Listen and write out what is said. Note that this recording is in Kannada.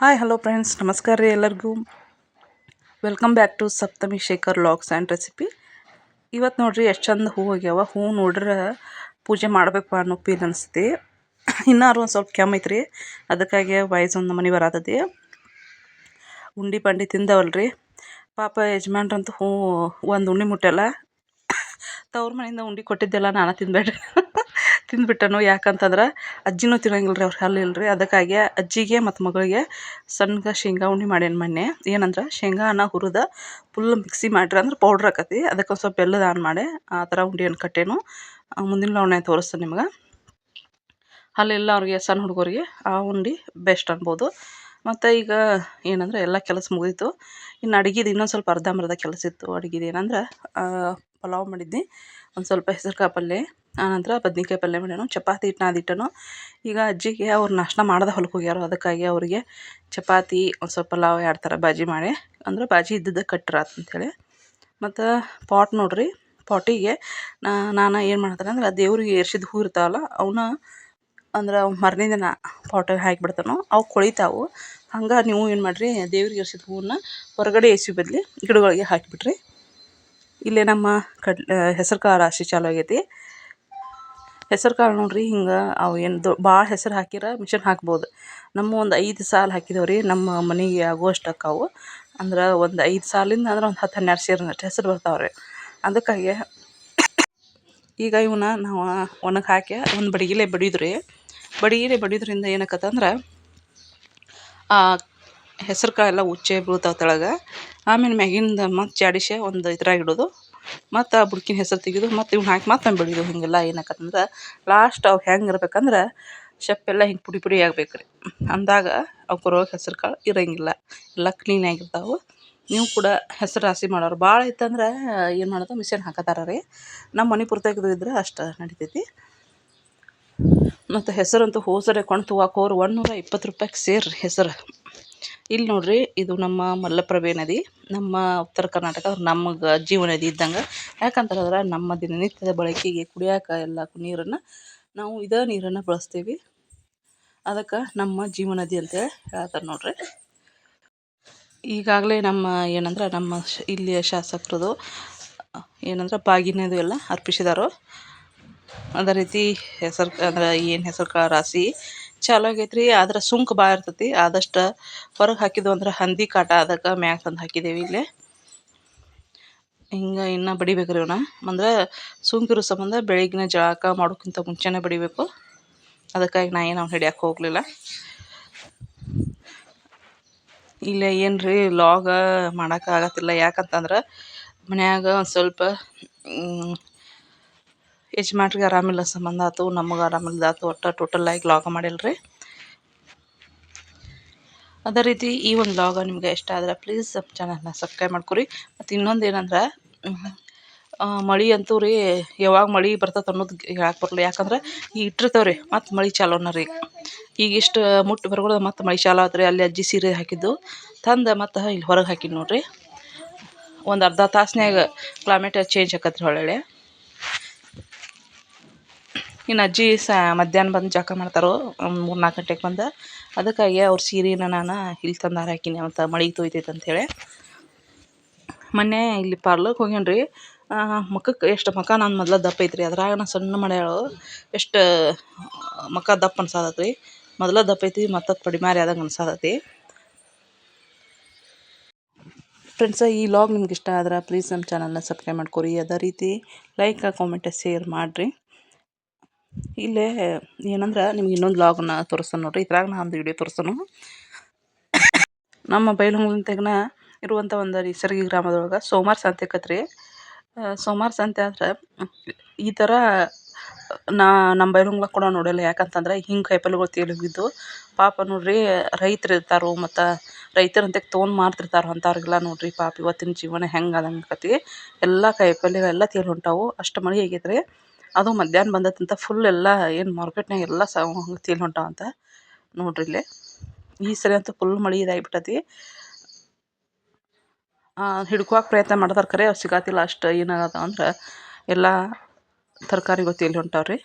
ಹಾಯ್ ಹಲೋ ಫ್ರೆಂಡ್ಸ್ ನಮಸ್ಕಾರ ರೀ ಎಲ್ಲರಿಗೂ. Welcome back to Saptami Shekhar vlogs and recipe ಇವತ್ತು ನೋಡ್ರಿ ಎಷ್ಟು ಚಂದ ಹೂ ಆಗ್ಯಾವ. ಹೂ ನೋಡ್ರೆ ಪೂಜೆ ಮಾಡಬೇಕು ಅನ್ನೋ ಫೀಲ್ ಅನಿಸ್ತಿ ಇನ್ನಾರು ಒಂದು ಸ್ವಲ್ಪ ಕೆಮ್ಮ ಐತ್ರಿ. ಅದಕ್ಕಾಗಿ ವಾಯ್ಸ್ ಒಂದು ಮನೆ ಬರತದೆ ಉಂಡಿ ಪಂಡಿ ತಿಂದವಲ್ರಿ. ಪಾಪ ಯಜಮಾನ್ರಂತೂ ಹೂ ಒಂದು ಉಂಡಿ ಮುಟ್ಟಲ್ಲ. ತವ್ರ ಮನೆಯಿಂದ ಉಂಡಿ ಕೊಟ್ಟಿದ್ದೆಲ್ಲ ನಾನು ತಿನ್ಬೇಡ್ರಿ. ತಿಂದ್ಬಿಟ್ಟನು ಯಾಕಂತಂದ್ರೆ ಅಜ್ಜಿನೂ ತಿನ್ನಂಗಿಲ್ಲ ರೀ ಅವ್ರು ಹಲ್ಲು ಇಲ್ಲ ರೀ ಅದಕ್ಕಾಗಿ ಅಜ್ಜಿಗೆ ಮತ್ತು ಮಗಳಿಗೆ ಸಣ್ಣಗೆ ಶೇಂಗಾ ಉಂಡೆ ಮಾಡೇನಿ ಮೊನ್ನೆ. ಏನಂದ್ರೆ ಶೇಂಗಾನ ಹುರಿದ ಫುಲ್ ಮಿಕ್ಸಿ ಮಾಡ್ರಿ ಅಂದ್ರೆ ಪೌಡ್ರ್ ಆಕತಿ. ಅದಕ್ಕೆ ಸ್ವಲ್ಪ ಬೆಲ್ಲದ ಆನ್ ಮಾಡಿ ಆ ಥರ ಉಂಡೆಯನ್ನು ಕಟ್ಟೇನು. ಮುಂದಿನ ಲವಣೆ ತೋರಿಸ್ತೇನೆ ನಿಮ್ಗೆ. ಹಲ್ಲಿಲ್ಲ ಅವ್ರಿಗೆ ಸಣ್ಣ ಹುಡುಗರಿಗೆ ಆ ಉಂಡೆ ಬೆಸ್ಟ್ ಅನ್ಬೋದು. ಮತ್ತು ಈಗ ಏನಂದ್ರೆ ಎಲ್ಲ ಕೆಲಸ ಮುಗೀತು. ಇನ್ನು ಅಡುಗೆದು ಇನ್ನೊಂದು ಸ್ವಲ್ಪ ಅರ್ಧಂಬರ್ಧ ಕೆಲಸ ಇತ್ತು. ಅಡುಗೆದು ಏನಂದ್ರೆ ಪಲಾವ್ ಮಾಡಿದ್ನಿ. ಒಂದು ಸ್ವಲ್ಪ ಹೆಸರು ಪಲ್ಯ ಆನಂತರ ಬದ್ನಿಕಾಯಿ ಪಲ್ಯ ಮಾಡ್ಯಾನು ಚಪಾತಿ ಹಿಟ್ಟು ನಾದಿಟ್ಟನು ಈಗ ಅಜ್ಜಿಗೆ ಅವ್ರು ನಾಷ್ಟ ಮಾಡ್ದೆ ಹೊಲಕ್ಕೆ ಹೋಗ್ಯಾರ. ಅದಕ್ಕಾಗಿ ಅವರಿಗೆ ಚಪಾತಿ ಒಂದು ಸ್ವಲ್ಪ ಪಲಾವ್ ಎರಡು ಥರ ಬಾಜಿ ಮಾಡಿ, ಅಂದ್ರೆ ಬಾಜಿ ಇದ್ದದ್ದು ಕಟ್ರ ಅಂತೇಳಿ. ಮತ್ತು ಪಾಟ್ ನೋಡ್ರಿ, ಪಾಟಿಗೆ ನಾನು ಏನು ಮಾಡ್ತಾರೆ ಅಂದ್ರೆ ದೇವ್ರಿಗೆ ಏರ್ಸಿದ ಹೂ ಇರ್ತಾವಲ್ಲ ಅವನ್ನ ಅಂದ್ರೆ ಮರನೇ ದಿನ ಪಾಟಿಗೆ ಹಾಕಿಬಿಡ್ತಾನೋ ಅವು ಕೊಳಿತಾವು. ಹಂಗೆ ನೀವು ಏನು ಮಾಡಿರಿ, ದೇವ್ರಿಗೆ ಏರ್ಸಿದ ಹೂವನ್ನ ಹೊರಗಡೆ ಎಸಿ ಬದಲಿ ಗಿಡಗಳಿಗೆ ಹಾಕಿಬಿಟ್ರಿ ಇಲ್ಲೇ ನಮ್ಮ ಕಡ್, ಹೆಸರು ಕಾಳು ರಾಶಿ ಚಾಲು ಆಗೈತಿ. ಹೆಸರು ಕಾಳು ನೋಡ್ರಿ, ಹಿಂಗೆ ಅವು ಏನು ದೊ ಭಾಳ ಹೆಸ್ರು ಹಾಕಿರ ಮಿಷನ್ ಹಾಕ್ಬೋದು. ನಮ್ಮ ಒಂದು ಐದು ಸಾಲು ಹಾಕಿದೇವೆ ರೀ ನಮ್ಮ ಮನೆಗೆ ಆಗುವಷ್ಟು ಅಕ್ಕಾವು ಅಂದ್ರೆ ಒಂದು ಐದು ಸಾಲಿಂದ ಅಂದ್ರೆ ಒಂದು ಹತ್ತು ಹನ್ನೆರಡು ಸೇರಿನಷ್ಟು ಹೆಸ್ರು ಬರ್ತಾವೆ ರೀ ಅದಕ್ಕಾಗಿ ಈಗ ಇವನ್ನ ನಾವು ಒಣಗಿ ಹಾಕಿ ಒಂದು ಬಡಿಗಿಲೆ ಬಡಿದ್ರಿ. ಬಡಿಗಿಲೆ ಬಡಿಯೋದ್ರಿಂದ ಏನಾಕತ್ತಂದ್ರೆ ಆ ಹೆಸರು ಕಾಳೆಲ್ಲ ಉಚ್ಚೆ ಬೀಳ್ತಾವೆ ತೆಳಗೆ. ಆಮೇಲೆ ಮ್ಯಾಗಿಂದ ಮತ್ತು ಜಾಡಿಸಿ ಒಂದು ಇದ್ರಾಗ ಇಡೋದು. ಮತ್ತು ಆ ಬುಡ್ಕಿನ ಹೆಸರು ತೆಗೆದು ಮತ್ತು ಇವ್ನ ಹಾಕಿ ಮತ್ತೊಮ್ಮೆ ಬೆಳೆಯೋದು ಹೀಗೆಲ್ಲ ಏನಾಕತ್ತಂದ್ರೆ ಲಾಸ್ಟ್ ಅವು ಹೆಂಗೆ ಇರ್ಬೇಕಂದ್ರೆ ಶೆಪ್ಪೆಲ್ಲ ಹಿಂಗೆ ಪುಡಿ ಪುಡಿ ಆಗ್ಬೇಕು ರೀ ಅಂದಾಗ ರೋಗ ಹೆಸರು ಕಾಳು ಇರೋಂಗಿಲ್ಲ. ಎಲ್ಲ ಕ್ಲೀನಾಗಿರ್ತಾವೆ ನೀವು ಕೂಡ ಹೆಸರು ರಾಶಿ ಮಾಡೋರು. ಭಾಳ ಇತ್ತಂದ್ರೆ ಏನು ಮಾಡೋದು? ಮಿಷನ್ ಹಾಕತಾರ ರೀ. ನಮ್ಮ ಮನೆ ಪೂರ್ತಿಯಾಗಿದ್ದು ಇದ್ರೆ ಅಷ್ಟು ನಡಿತೈತಿ. ಮತ್ತು ಹೆಸರಂತೂ ಹೋಸರೆ ಕೊಂಡು ಹೋರು ಒಂದುನೂರ ಇಪ್ಪತ್ತು ರೂಪಾಯಿಗೆ ಸೇರಿ ಹೆಸರು. ಇಲ್ಲಿ ನೋಡ್ರಿ, ಇದು ನಮ್ಮ ಮಲ್ಲಪ್ರಭೆ ನದಿ. ನಮ್ಮ ಉತ್ತರ ಕರ್ನಾಟಕ ನಮಗೆ ಜೀವ ನದಿ ಇದ್ದಂಗೆ. ಯಾಕಂತಂದ್ರೆ ನಮ್ಮ ದಿನನಿತ್ಯದ ಬಳಕೆಗೆ ಕುಡಿಯಾಕ ಎಲ್ಲ ನೀರನ್ನು ನಾವು ಇದೇ ನೀರನ್ನು ಬಳಸ್ತೀವಿ. ಅದಕ್ಕೆ ನಮ್ಮ ಜೀವ ನದಿ ಅಂತೇಳಿ ಹೇಳ್ತಾರೆ ನೋಡ್ರಿ. ಈಗಾಗಲೇ ನಮ್ಮ ಏನಂದ್ರೆ, ನಮ್ಮ ಇಲ್ಲಿಯ ಶಾಸಕರದು, ಏನಂದ್ರೆ ಬಾಗಿನದು ಎಲ್ಲ ಅರ್ಪಿಸಿದಾರೋ. ಅದೇ ರೀತಿ ಹೆಸರು, ಅಂದ್ರೆ ಏನು ಹೆಸರು ರಾಶಿ ಚಾಲು ಆಗೈತ್ರಿ. ಆದ್ರೆ ಸುಂಕ ಭಾಳ ಇರ್ತೈತಿ. ಆದಷ್ಟು ಹೊರಗೆ ಹಾಕಿದ್ವು ಅಂದ್ರೆ ಹಂದಿ ಕಾಟ ಅದಕ್ಕೆ ಮ್ಯಾಗ ತಂದು ಹಾಕಿದ್ದೇವೆ ಇಲ್ಲೇ. ಹಿಂಗೆ ಇನ್ನೂ ಬಡಿಬೇಕು ರೀ ಇವನ್ನ ಅಂದ್ರೆ ಸುಂಕಿರೋ ಸಂಬಂಧ ಬೆಳಗ್ಗಿನ ಜಳಕ ಮಾಡೋಕ್ಕಿಂತ ಮುಂಚೆನೇ ಬಡಿಬೇಕು. ಅದಕ್ಕಾಗಿ ನಾ ಏನು ಹಿಡಿಯಕ್ಕೆ ಹೋಗಲಿಲ್ಲ. ಇಲ್ಲ ಏನು ರೀ ಲಾಗ ಮಾಡೋಕ್ಕಾಗತ್ತಿಲ್ಲ ಯಾಕಂತಂದ್ರೆ ಮನ್ಯಾಗ ಒಂದು ಸ್ವಲ್ಪ ಯಜಮಾನ್ರಿಗೆ ಆರಾಮಿಲ್ಲ ಸಂಬಂಧ ಆಯ್ತು ನಮಗೆ ಆಯ್ತು ಒಟ್ಟು ಟೋಟಲಾಗಿ ಲಾಗ ಮಾಡಿಲ್ಲ ರೀ ಅದೇ ರೀತಿ ಈ ಒಂದು ಲಾಗ ನಿಮಗೆ ಇಷ್ಟ ಆದ್ರೆ ಪ್ಲೀಸ್ ನಮ್ಮ ಚಾನಲ್ನ ಸಬ್ಸ್ಕ್ರೈಬ್ ಮಾಡ್ಕೊರಿ. ಮತ್ತು ಇನ್ನೊಂದು ಏನಂದ್ರೆ ಮಳೆ ಅಂತೂ ರೀ ಯಾವಾಗ ಮಳೆ ಬರ್ತದೆ ಅನ್ನೋದು ಹೇಳಕ್ಕೆ ಬರಲ್ಲ. ಯಾಕಂದ್ರೆ ಈ ಇಟ್ಟಿರ್ತಾವೆ ರೀ ಮತ್ತು ಮಳೆ ಚಾಲೋನ ರೀ. ಈಗ ಇಷ್ಟು ಮುಟ್ಟು ಬರ್ಕೊಳ್ಳೋದು ಮತ್ತು ಮಳೆ ಚಾಲು ಆಯ್ತು ರೀ ಅಲ್ಲಿ ಅಜ್ಜಿ ಸೀರೆ ಹಾಕಿದ್ದು. ತಂದು ಮತ್ತು ಇಲ್ಲಿ ಹೊರಗೆ ಹಾಕಿನಿ ನೋಡಿರಿ. ಒಂದು ಅರ್ಧ ತಾಸ್ನ್ಯಾಗ ಕ್ಲೈಮೇಟ್ ಚೇಂಜ್ ಆಕತ್ರಿ ಹೊಳ್ಳೆ ಇನ್ನು ಅಜ್ಜಿ ಸಾ ಮಧ್ಯಾಹ್ನ ಬಂದು ಜಳಕ ಮಾಡ್ತಾರೋ ಮೂರು ನಾಲ್ಕು ಗಂಟೆಗೆ ಬಂದು, ಅದಕ್ಕಾಗಿ ಅವ್ರ ಸೀರೆನ ನಾನು ಇಲ್ಲಿ ತಂದು ಹಾಕೀನಿ ಮತ್ತು ಮಳೆ ತೊಯ್ತೈತೆ ಅಂಥೇಳಿ ಮೊನ್ನೆ ಇಲ್ಲಿ ಪಾರ್ಲರ್ಗೆ ಹೋಗ್ಯಾನ ರೀ ಮುಖಕ್ಕೆ ಎಷ್ಟು ಮುಖ ನಾನು ಮೊದಲ ದಪ್ಪ ಐತ್ರಿ, ಅದ್ರಾಗ ನಾನು ಸಣ್ಣ ಮಾಡ್ಯಾಳು ಎಷ್ಟು, ಮುಖ ದಪ್ಪ ಅನ್ಸಾದ್ರಿ ಮೊದಲ ದಪ್ಪ ಐತಿ ಮತ್ತದು ಪಡಿಮಾರಿ ಆದಂಗೆ ಅನ್ಸಾದತಿ ಫ್ರೆಂಡ್ಸ ಈ ಲಾಗ್ ನಿಮ್ಗೆ ಇಷ್ಟ ಆದ್ರೆ ಪ್ಲೀಸ್ ನಮ್ಮ ಚಾನಲ್ನ ಸಬ್ಸ್ಕ್ರೈಬ್ ಮಾಡ್ಕೊರಿ. ಅದೇ ರೀತಿ ಲೈಕ್ ಕಾಮೆಂಟ್ ಶೇರ್ ಮಾಡಿರಿ. ಇಲ್ಲೇ ಏನಂದ್ರೆ ನಿಮ್ಗೆ ಇನ್ನೊಂದು ಲಾಗನ್ನ ತೋರಿಸ್ತಾನೆ ನೋಡ್ರಿ. ಇದ್ರಾಗ ನಾ ಒಂದು ವಿಡಿಯೋ ತೋರಿಸ್ತಾನು. ನಮ್ಮ ಬೈಲಹೊಂಗಲಂತಾಗನ ಇರುವಂಥ ಒಂದು ನಿಸರ್ಗಿ ಗ್ರಾಮದೊಳಗೆ ಸೋಮವಾರ ಸಂತೆ ಕತ್ರಿ ಸೋಮವಾರ ಸಂತೆ ಆದ್ರೆ ಈ ಥರ ನಾ ನಮ್ಮ ಬೈಲಹೊಂಗ್ಲ ಕೂಡ ನೋಡಲ್ಲ. ಯಾಕಂತಂದ್ರೆ ಹಿಂಗೆ ಕಾಯಿಪಲ್ಲೆಗಳು ತೇಲಿ ಹೋಗಿದ್ದು ಪಾಪ ನೋಡ್ರಿ ರೈತರು ಇರ್ತಾರೋ ಮತ್ತು ರೈತರಂತೆ ತೊಗೊಂಡು ಮಾರ್ತಿರ್ತಾರೋ ಅಂಥವ್ರಿಗೆಲ್ಲ ನೋಡ್ರಿ ಪಾಪ ಇವತ್ತಿನ ಜೀವನ ಹೆಂಗೆ ಆಕತಿ. ಎಲ್ಲ ಕಾಯಿಪಲ್ಲೆಗಳೆಲ್ಲ ತೇಲಿ ಹೊಂಟಾವು. ಅಷ್ಟು ಮಳೆ ಆಗೈತೆ ಅದು ಮಧ್ಯಾಹ್ನ ಬಂದತಂತ ಫುಲ್ ಎಲ್ಲ ಏನು ಮಾರ್ಕೆಟ್ನಾಗ ಎಲ್ಲ ಸ ಹಂಗೆ ಅಂತ ನೋಡ್ರಿ ಇಲ್ಲಿ. ಈ ಸರಿ ಅಂತೂ ಫುಲ್ ಮಳೆ ಇದಾಗಿಬಿಟ್ಟತಿ ಹಿಡ್ಕೋಕೆ ಪ್ರಯತ್ನ ಮಾಡ್ತಾರೆ ಖರೆ ಅವ್ರು ಸಿಗತ್ತಿಲ್ಲ ಅಷ್ಟು ಏನಾಗದ ಅಂದ್ರೆ ಎಲ್ಲ ತರಕಾರಿಗಳು ತೇಲಿ ಹೊಂಟಾವ್ರಿ.